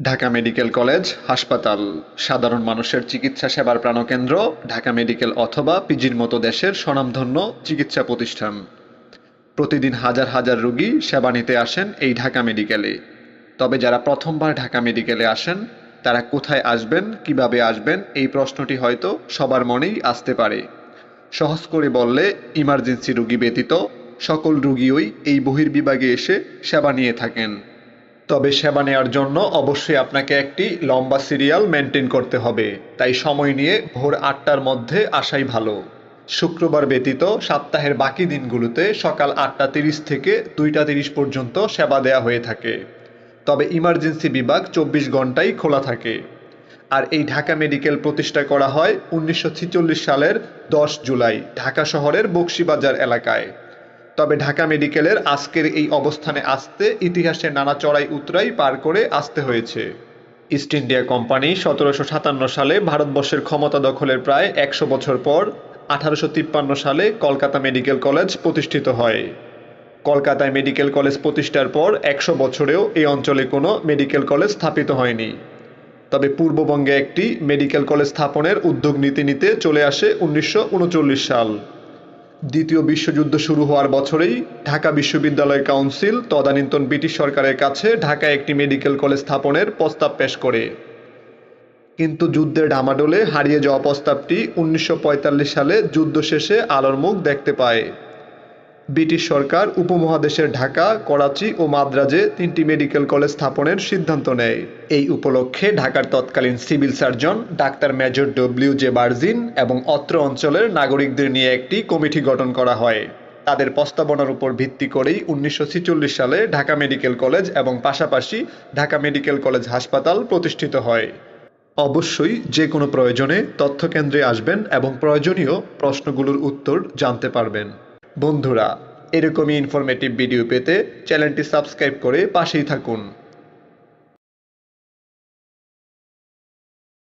Dhaka medical college, হাসপাতাল, সাধারণ মানুষের চিকিৎসা সেবার প্রাণকেন্দ্র, ঢাকা মেডিকেল অথবা পিজির মতো দেশের স্বনামধন্য চিকিৎসা প্রতিষ্ঠান। প্রতিদিন হাজার হাজার রোগী সেবা নিতে আসেন এই ঢাকা মেডিকেলে। তবে যারা প্রথমবার ঢাকা মেডিকেলে আসেন, তারা কোথায় আসবেন, কীভাবে আসবেন, এই প্রশ্নটি হয়তো সবার মনেই আসতে পারে। সহজ করে বললে, ইমার্জেন্সি রোগী ব্যতীত সকল রোগীই এই বহির্বিভাগে এসে সেবা নিয়ে থাকেন। তবে সেবা নেওয়ার জন্য অবশ্যই আপনাকে একটি লম্বা সিরিয়াল মেনটেন করতে হবে। তাই সময় নিয়ে ভোর আটটার মধ্যে আসাই ভালো। শুক্রবার ব্যতীত সপ্তাহের বাকি দিনগুলোতে সকাল আটটা তিরিশ থেকে দুইটা তিরিশ পর্যন্ত সেবা দেওয়া হয়ে থাকে। তবে ইমার্জেন্সি বিভাগ চব্বিশ ঘন্টাই খোলা থাকে। আর এই ঢাকা মেডিকেল প্রতিষ্ঠা করা হয় উনিশশো ছেচল্লিশ সালের দশ জুলাই ঢাকা শহরের বক্সিবাজার এলাকায়। তবে ঢাকা মেডিকেলের আজকের এই অবস্থানে আসতে ইতিহাসের নানা চড়াই উতরাই পার করে আসতে হয়েছে। ইস্ট ইন্ডিয়া কোম্পানি সতেরোশো সাতান্ন সালে ভারতবর্ষের ক্ষমতা দখলের প্রায় একশো বছর পর আঠারোশো তিপ্পান্ন সালে কলকাতা মেডিকেল কলেজ প্রতিষ্ঠিত হয়। কলকাতায় মেডিকেল কলেজ প্রতিষ্ঠার পর একশো বছরেও এই অঞ্চলে কোনো মেডিকেল কলেজ স্থাপিত হয়নি। তবে পূর্ববঙ্গে একটি মেডিকেল কলেজ স্থাপনের উদ্যোগ নীতি নিতে চলে আসে উনিশশো উনচল্লিশ সাল। দ্বিতীয় বিশ্বযুদ্ধ শুরু হওয়ার বছরেই ঢাকা বিশ্ববিদ্যালয় কাউন্সিল তদানীন্তন ব্রিটিশ সরকারের কাছে ঢাকায় একটি মেডিকেল কলেজ স্থাপনের প্রস্তাব পেশ করে। কিন্তু যুদ্ধের ডামাডোলে হারিয়ে যাওয়া প্রস্তাবটি উনিশশো পঁয়তাল্লিশ সালে যুদ্ধ শেষে আলোর মুখ দেখতে পায়। ব্রিটিশ সরকার উপমহাদেশের ঢাকা, করাচি ও মাদ্রাজে তিনটি মেডিকেল কলেজ স্থাপনের সিদ্ধান্ত নেয়। এই উপলক্ষে ঢাকার তৎকালীন civil surgeon, doctor major W J Burgin এবং অত্র অঞ্চলের নাগরিকদের নিয়ে একটি কমিটি গঠন করা হয়। তাদের প্রস্তাবনার উপর ভিত্তি করেই উনিশশো ছেচল্লিশ সালে ঢাকা মেডিকেল কলেজ এবং পাশাপাশি ঢাকা মেডিকেল কলেজ হাসপাতাল প্রতিষ্ঠিত হয়। অবশ্যই যে কোনো প্রয়োজনে তথ্যকেন্দ্রে আসবেন এবং প্রয়োজনীয় প্রশ্নগুলোর উত্তর জানতে পারবেন। বন্ধুরা এরকমই ইনফরমেটিভ ভিডিও পেতে চ্যানেলটি সাবস্ক্রাইব করে পাশেই থাকুন।